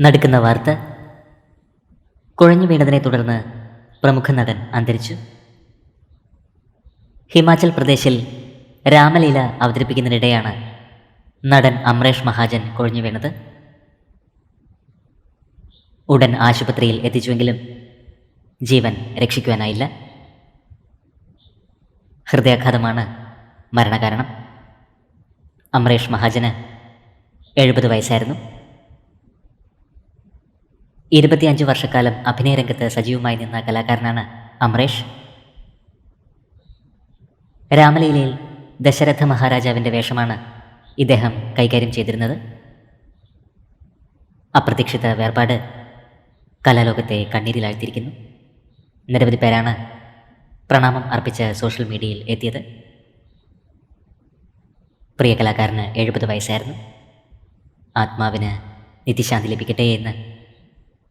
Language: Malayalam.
നടുക്കുന്ന വാർത്ത. കുഴഞ്ഞു വീണതിനെ തുടർന്ന് പ്രമുഖ നടൻ അന്തരിച്ചു. ഹിമാചൽ പ്രദേശിൽ രാമലീല അവതരിപ്പിക്കുന്നതിനിടെയാണ് നടൻ അമ്രേഷ് മഹാജൻ കുഴഞ്ഞു വീണത്. ഉടൻ ആശുപത്രിയിൽ എത്തിച്ചുവെങ്കിലും ജീവൻ രക്ഷിക്കുവാനായില്ല. ഹൃദയാഘാതമാണ് മരണകാരണം. അമ്രേഷ് മഹാജന് എഴുപത് വയസ്സായിരുന്നു. ഇരുപത്തിയഞ്ച് വർഷക്കാലം അഭിനയരംഗത്ത് സജീവമായി നിന്ന കലാകാരനാണ് അമ്രേഷ്. രാമലീലയിൽ ദശരഥ മഹാരാജാവിന്റെ വേഷമാണ് ഇദ്ദേഹം കൈകാര്യം ചെയ്തിരുന്നത്. അപ്രതീക്ഷിത വേർപാട് കലാലോകത്തെ കണ്ണീരിലാഴ്ത്തിയിരിക്കുന്നു. നിരവധി പേരാണ് പ്രണാമം അർപ്പിച്ച് സോഷ്യൽ മീഡിയയിൽ എത്തിയത്. പ്രിയ കലാകാരന് എഴുപത് വയസ്സായിരുന്നു. ആത്മാവിന് നിത്യശാന്തി ലഭിക്കട്ടെ എന്ന്